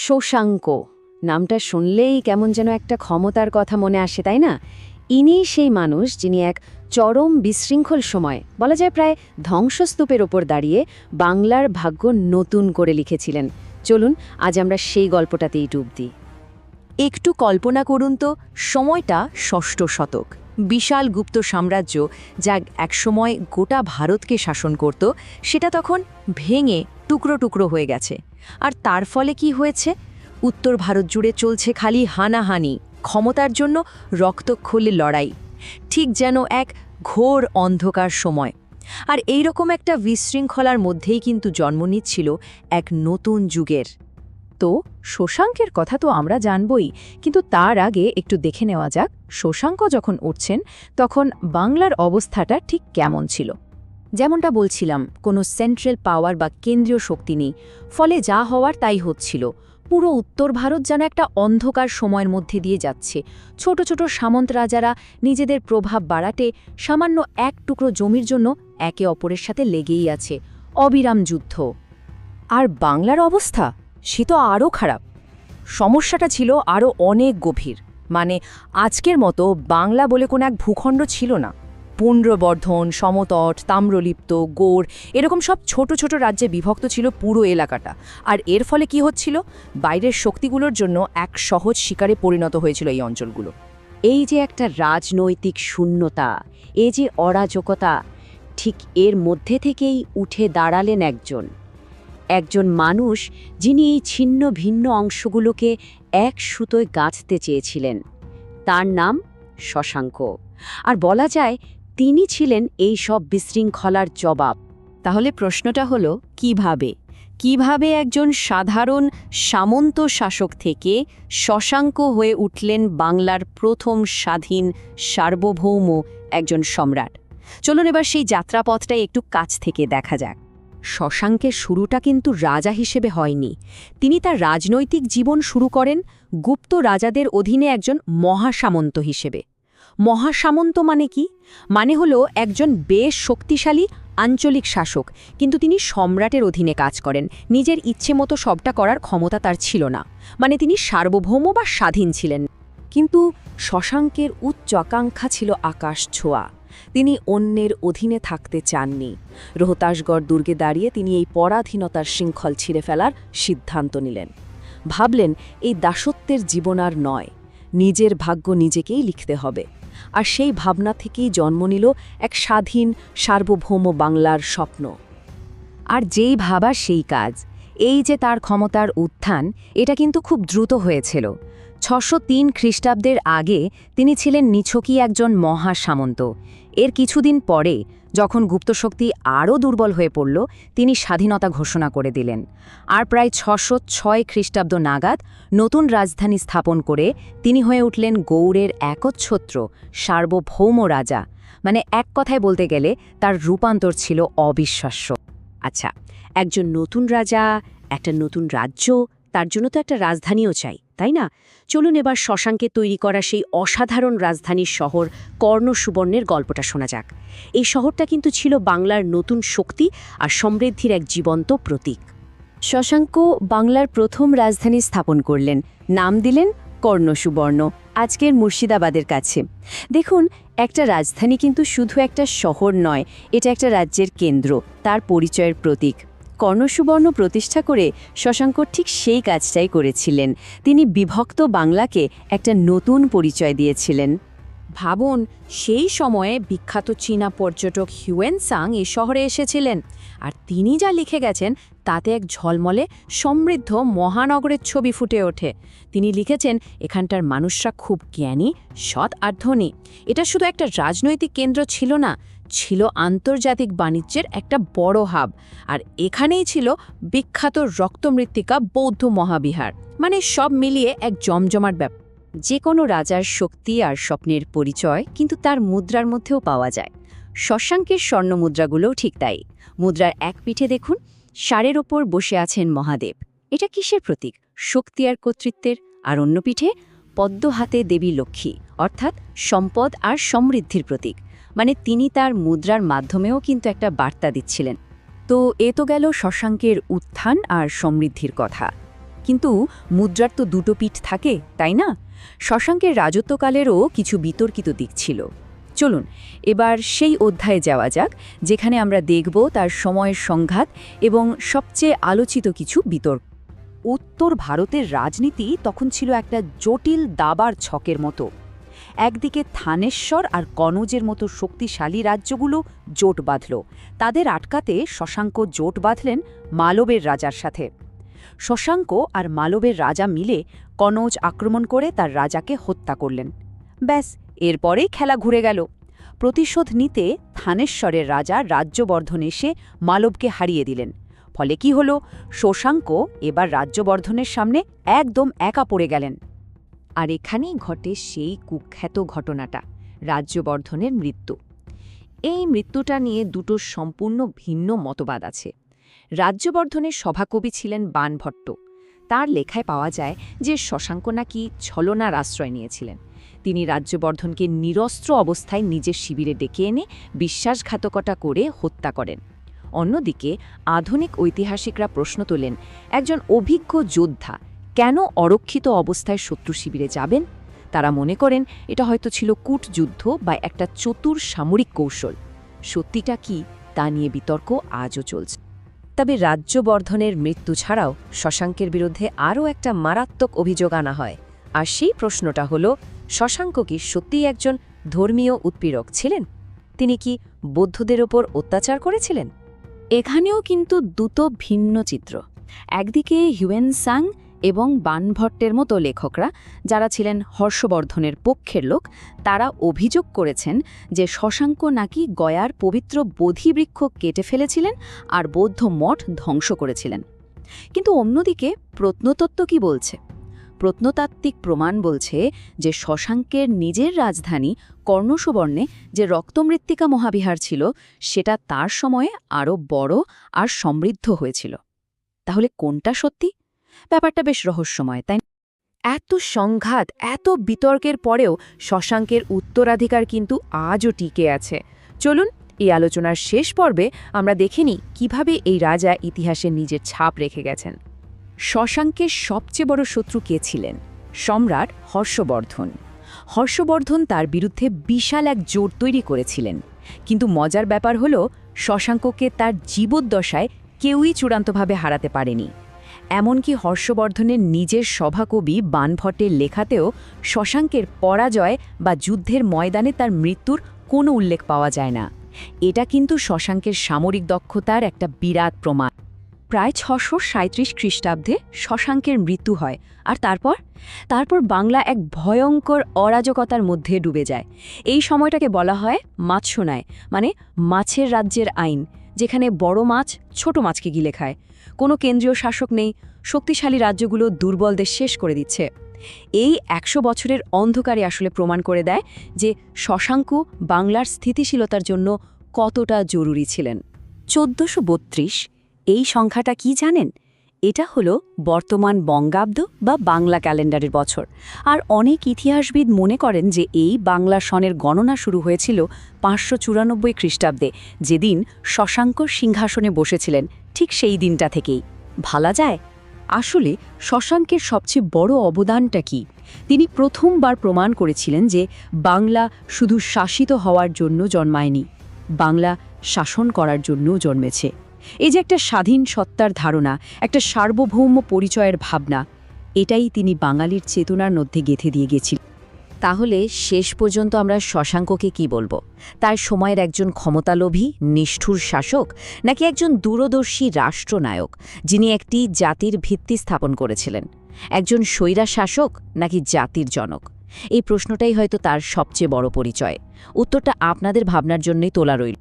শশাঙ্ক নামটা শুনলেই কেমন যেন একটা ক্ষমতার কথা মনে আসে, তাই না? ইনি সেই মানুষ যিনি এক চরম বিশৃঙ্খল সময়, বলা যায় প্রায় ধ্বংসস্তূপের ওপর দাঁড়িয়ে বাংলার ভাগ্য নতুন করে লিখেছিলেন। চলুন, আজ আমরা সেই গল্পটাতেই ডুব দিই। একটু কল্পনা করুন তো, সময়টা ষষ্ঠ শতক। বিশাল গুপ্ত সাম্রাজ্য যা একসময় গোটা ভারতকে শাসন করত, সেটা তখন ভেঙে টুকরো টুকরো হয়ে গেছে। আর তার ফলে কি হয়েছে? উত্তর ভারত জুড়ে চলছে খালি হানাহানি, ক্ষমতার জন্য রক্তক্ষলে লড়াই, ঠিক যেন এক ঘোর অন্ধকার সময়। আর এই রকম একটা বিশৃঙ্খলার মধ্যেই কিন্তু জন্ম নিচ্ছিল এক নতুন যুগের। তো শশাঙ্কের কথা তো আমরা জানবই, কিন্তু তার আগে একটু দেখে নেওয়া যাক, শশাঙ্ক যখন উঠছেন, তখন বাংলার অবস্থাটা ঠিক কেমন ছিল? যেমনটা বলছিলাম, কোনো সেন্ট্রাল পাওয়ার বা কেন্দ্রীয় শক্তি নেই। ফলে যা হওয়ার তাই হচ্ছিল। পুরো উত্তর ভারত যেন একটা অন্ধকার সময়ের মধ্যে দিয়ে যাচ্ছে। ছোট ছোট সামন্ত রাজারা নিজেদের প্রভাব বাড়াতে সামান্য এক টুকরো জমির জন্য একে অপরের সাথে লেগেই আছে। অবিরাম যুদ্ধ। আর বাংলার অবস্থা? সে তো আরও খারাপ। সমস্যাটা ছিল আরও অনেক গভীর। মানে আজকের মতো বাংলা বলে কোনো এক ভূখণ্ড ছিল না। পুণ্ড্রবর্ধন সমতট, তাম্রলিপ্ত গোড় এরকম সব ছোট ছোট রাজ্যে বিভক্ত ছিল পুরো এলাকাটা। আর এর ফলে কি হচ্ছিল? বাইরের শক্তিগুলোর জন্য এক সহজ শিকারে পরিণত হয়েছিল এই অঞ্চলগুলো। এই যে একটা রাজনৈতিক শূন্যতা এই যে অরাজকতা, ঠিক এর মধ্যে থেকেই উঠে দাঁড়ালেন একজন। একজন মানুষ যিনি এই ছিন্ন ভিন্ন অংশগুলোকে এক সুতোয় গাঁথতে চেয়েছিলেন। তার নাম শশাঙ্ক। আর বলা যায় তিনি ছিলেন এই সব বিশৃঙ্খলার জবাব। তাহলে প্রশ্নটা হলো, কীভাবে? কীভাবে একজন সাধারণ, সামন্ত শাসক থেকে শশাঙ্ক হয়ে উঠলেন বাংলার প্রথম স্বাধীন সার্বভৌম একজন সম্রাট? চলুন এবার সেই যাত্রাপথটাই একটু কাছ থেকে দেখা যাক। শশাঙ্কের শুরুটা কিন্তু রাজা হিসেবে হয়নি। তিনি তার রাজনৈতিক জীবন শুরু করেন গুপ্ত রাজাদের অধীনে একজন মহাসামন্ত হিসেবে। মহাসামন্ত মানে কি? মানে হলো একজন বেশ শক্তিশালী, আঞ্চলিক শাসক। কিন্তু তিনি সম্রাটের অধীনে কাজ করেন। নিজের ইচ্ছে মতো সবটা করার ক্ষমতা তার ছিল না। মানে তিনি সার্বভৌম বা স্বাধীন ছিলেন। কিন্তু শশাঙ্কের উচ্চ আকাঙ্ক্ষা ছিল আকাশ ছোঁয়া। তিনি অন্যের অধীনে থাকতে চাননি। রোহতাসগড় দুর্গে দাঁড়িয়ে তিনি এই পরাধীনতার শৃঙ্খল ছিঁড়ে ফেলার সিদ্ধান্ত নিলেন। ভাবলেন, এই দাসত্বের জীবন আর নয়। নিজের ভাগ্য নিজেকেই লিখতে হবে। আর সেই ভাবনা থেকেই জন্ম নিল এক স্বাধীন, সার্বভৌম বাংলার স্বপ্ন। আর যেই ভাবা সেই কাজ, এই যে তার ক্ষমতার উত্থান, এটা কিন্তু খুব দ্রুত হয়েছিল। ছশো তিন খ্রিস্টাব্দের আগে তিনি ছিলেন নিছকই একজন মহাসামন্ত। এর কিছুদিন পরে যখন গুপ্তশক্তি আরও দুর্বল হয়ে পড়ল, তিনি স্বাধীনতা ঘোষণা করে দিলেন। আর প্রায় ছশো ছয় খ্রিস্টাব্দ নাগাদ নতুন রাজধানী স্থাপন করে তিনি হয়ে উঠলেন গৌড়ের একচ্ছত্র, সার্বভৌম রাজা। মানে এক কথায় বলতে গেলে তার রূপান্তর ছিল অবিশ্বাস্য। আচ্ছা একজন নতুন রাজা, একটা নতুন রাজ্য, তার জন্য তো একটা রাজধানীও চাই। তাই না? চলুন এবার শশাঙ্কে তৈরি করা সেই অসাধারণ রাজধানীর শহর কর্ণসুবর্ণের গল্পটা শোনা যাক। এই শহরটা কিন্তু ছিল বাংলার নতুন শক্তি আর সমৃদ্ধির এক জীবন্ত প্রতীক। শশাঙ্ক বাংলার প্রথম রাজধানী স্থাপন করলেন। নাম দিলেন কর্ণসুবর্ণ, আজকের মুর্শিদাবাদের কাছে। দেখুন, একটা রাজধানী কিন্তু শুধু একটা শহর নয়, এটা একটা রাজ্যের কেন্দ্র, তার পরিচয়ের প্রতীক। কর্ণসুবর্ণ প্রতিষ্ঠা করে শশাঙ্ক ঠিক সেই কাজটাই করেছিলেন। তিনি বিভক্ত বাংলাকে একটা নতুন পরিচয় দিয়েছিলেন। ভাবুন, সেই সময়ে বিখ্যাত চীনা পর্যটক হিউয়েন সাং এই শহরে এসেছিলেন। আর তিনি যা লিখে গেছেন, তাতে এক ঝলমলে সমৃদ্ধ মহানগরের ছবি ফুটে ওঠে। তিনি লিখেছেন, এখানটার মানুষরা খুব জ্ঞানী, সৎ আর ধনী। এটা শুধু একটা রাজনৈতিক কেন্দ্র ছিল না ছিল আন্তর্জাতিক বাণিজ্যের একটা বড় হাব, আর এখানেই ছিল বিখ্যাত রক্তমৃত্তিকা বৌদ্ধ মহাবিহার। মানে সব মিলিয়ে এক জমজমাট ব্যাপার যে কোনো রাজার শক্তি আর স্বপ্নের পরিচয় কিন্তু তার মুদ্রার মধ্যেও পাওয়া যায়। শশাঙ্কের স্বর্ণ মুদ্রাগুলোও ঠিক তাই। মুদ্রার এক পিঠে দেখুন, সারের ওপর বসে আছেন মহাদেব। এটা কিসের প্রতীক? শক্তি আর কর্তৃত্বের? আর অন্য পিঠে, পদ্ম হাতে দেবী লক্ষ্মী, অর্থাৎ সম্পদ আর সমৃদ্ধির প্রতীক। মানে তিনি তার মুদ্রার মাধ্যমেও কিন্তু একটা বার্তা দিচ্ছিলেন। তো এ তো গেল শশাঙ্কের উত্থান আর সমৃদ্ধির কথা। কিন্তু মুদ্রার তো দুটো পিঠ থাকে, তাই না? শশাঙ্কের রাজত্বকালেরও কিছু বিতর্কিত দিক ছিল। চলুন, এবার সেই অধ্যায়ে যাওয়া যাক, যেখানে আমরা দেখব তার সময়ের সংঘাত এবং সবচেয়ে আলোচিত কিছু বিতর্ক। উত্তর ভারতের রাজনীতি তখন ছিল একটা জটিল দাবার ছকের মতো। একদিকে থানেশ্বর আর কনৌজের মতো শক্তিশালী রাজ্যগুলো জোট বাঁধল। তাদের আটকাতে শশাঙ্ক জোট বাঁধলেন মালবের রাজার সাথে। শশাঙ্ক আর মালবের রাজা মিলে কনৌজ আক্রমণ করে তার রাজাকে হত্যা করলেন। ব্যাস, এরপরেই খেলা ঘুরে গেল। প্রতিশোধ নিতে থানেশ্বরের রাজা রাজ্যবর্ধন এসে মালবকে হারিয়ে দিলেন। ফলে কি হল? শশাঙ্ক এবার রাজ্যবর্ধনের সামনে একদম একা পড়ে গেলেন। আর এখানেই ঘটে সেই কুখ্যাত ঘটনাটা, রাজ্যবর্ধনের মৃত্যু। এই মৃত্যুটা নিয়ে দুটো সম্পূর্ণ ভিন্ন মতবাদ আছে। রাজ্যবর্ধনের সভাকবি ছিলেন বানভট্ট তার লেখায় পাওয়া যায় যে শশাঙ্ক নাকি ছলনার আশ্রয় নিয়েছিলেন। তিনি রাজ্যবর্ধনকে নিরস্ত্র অবস্থায় নিজের শিবিরে ডেকে এনে বিশ্বাসঘাতকতা করে হত্যা করেন। অন্যদিকে আধুনিক ঐতিহাসিকরা প্রশ্ন তোলেন, একজন অভিজ্ঞ যোদ্ধা কেন অরক্ষিত অবস্থায় শত্রু শিবিরে যাবেন? তারা মনে করেন এটা হয়তো ছিল কূটযুদ্ধ বা একটা চতুর সামরিক কৌশল। সত্যিটা কি তা নিয়ে বিতর্ক আজও চলছে। তবে রাজ্যবর্ধনের মৃত্যু ছাড়াও শশাঙ্কের বিরুদ্ধে আরও একটা মারাত্মক অভিযোগ আনা হয়। আর সেই প্রশ্নটা হল, শশাঙ্ক কি সত্যিই একজন ধর্মীয় উৎপীড়ক ছিলেন? তিনি কি বৌদ্ধদের ওপর অত্যাচার করেছিলেন? এখানেও কিন্তু দুটো ভিন্ন চিত্র। একদিকে হিউয়েন সাং এবং বানভট্টের মতো লেখকরা, যারা ছিলেন হর্ষবর্ধনের পক্ষের লোক, তারা অভিযোগ করেছেন যে শশাঙ্ক নাকি গয়ার পবিত্র বোধিবৃক্ষ কেটে ফেলেছিলেন আর বৌদ্ধ মঠ ধ্বংস করেছিলেন। কিন্তু অন্যদিকে প্রত্নতত্ত্ব কি বলছে? প্রত্নতাত্ত্বিক প্রমাণ বলছে যে শশাঙ্কের নিজের রাজধানী কর্ণসুবর্ণে যে রক্তমৃত্তিকা মহাবিহার ছিল, সেটা তার সময়ে আরও বড় আর সমৃদ্ধ হয়েছিল। তাহলে কোনটা সত্যি? ব্যাপারটা বেশ রহস্যময়, তাই এত সংঘাত, এত বিতর্কের পরেও শশাঙ্কের উত্তরাধিকার কিন্তু আজও টিকে আছে। চলুন, এই আলোচনার শেষ পর্বে আমরা দেখে নিই কীভাবে এই রাজা ইতিহাসে নিজের ছাপ রেখে গেছেন। শশাঙ্কের সবচেয়ে বড় শত্রু কে ছিলেন? সম্রাট হর্ষবর্ধন। হর্ষবর্ধন তার বিরুদ্ধে বিশাল এক জোট তৈরি করেছিলেন। কিন্তু মজার ব্যাপার হল, শশাঙ্ককে তার জীবদ্দশায় কেউই চূড়ান্তভাবে হারাতে পারেনি। এমনকি হর্ষবর্ধনের নিজের সভাকবি বানভট্টের লেখাতেও শশাঙ্কের পরাজয় বা যুদ্ধের ময়দানে তার মৃত্যুর কোনো উল্লেখ পাওয়া যায় না। এটা কিন্তু শশাঙ্কের সামরিক দক্ষতার একটা বিরাট প্রমাণ। প্রায় ছশো সাঁত্রিশ খ্রিস্টাব্দে শশাঙ্কের মৃত্যু হয়, আর তারপর? তারপর বাংলা এক ভয়ঙ্কর অরাজকতার মধ্যে ডুবে যায়। এই সময়টাকে বলা হয় মাছসোনায় মানে মাছের রাজ্যের আইন, যেখানে বড় মাছ ছোট মাছকে গিলে খায়। কোনো কেন্দ্রীয় শাসক নেই, শক্তিশালী রাজ্যগুলো দুর্বলদের শেষ করে দিচ্ছে। এই একশো বছরের অন্ধকারে আসলে প্রমাণ করে দেয় যে শশাঙ্ক বাংলার স্থিতিশীলতার জন্য কতটা জরুরি ছিলেন। চোদ্দশো এই সংখ্যাটা কি জানেন? এটা হলো বর্তমান বঙ্গাব্দ বা বাংলা ক্যালেন্ডারের বছর। আর অনেক ইতিহাসবিদ মনে করেন যে এই বাংলা সনের গণনা শুরু হয়েছিল পাঁচশো চুরানব্বই খ্রিস্টাব্দে, যেদিন শশাঙ্ক সিংহাসনে বসেছিলেন ঠিক সেই দিনটা থেকেই। ভালা যায়? আসলে শশাঙ্কের সবচেয়ে বড় অবদানটা কি? তিনি প্রথমবার প্রমাণ করেছিলেন যে বাংলা শুধু শাসিত হওয়ার জন্য জন্মায়নি, বাংলা শাসন করার জন্যও জন্মেছে। এই যে একটা স্বাধীন সত্তার ধারণা, একটা সার্বভৌম পরিচয়ের ভাবনা, এটাই তিনি বাঙালির চেতনার মধ্যে গেঁথে দিয়ে গেছিলেন। তাহলে শেষ পর্যন্ত আমরা শশাঙ্ককে কি বলব? তার সময়ের একজন ক্ষমতালোভী, নিষ্ঠুর শাসক, নাকি একজন দূরদর্শী রাষ্ট্রনায়ক, যিনি একটি জাতির ভিত্তি স্থাপন করেছিলেন? একজন স্বৈরা শাসক নাকি জাতির জনক? এই প্রশ্নটাই হয়তো তার সবচেয়ে বড় পরিচয়। উত্তরটা আপনাদের ভাবনার জন্যই তোলা রইল।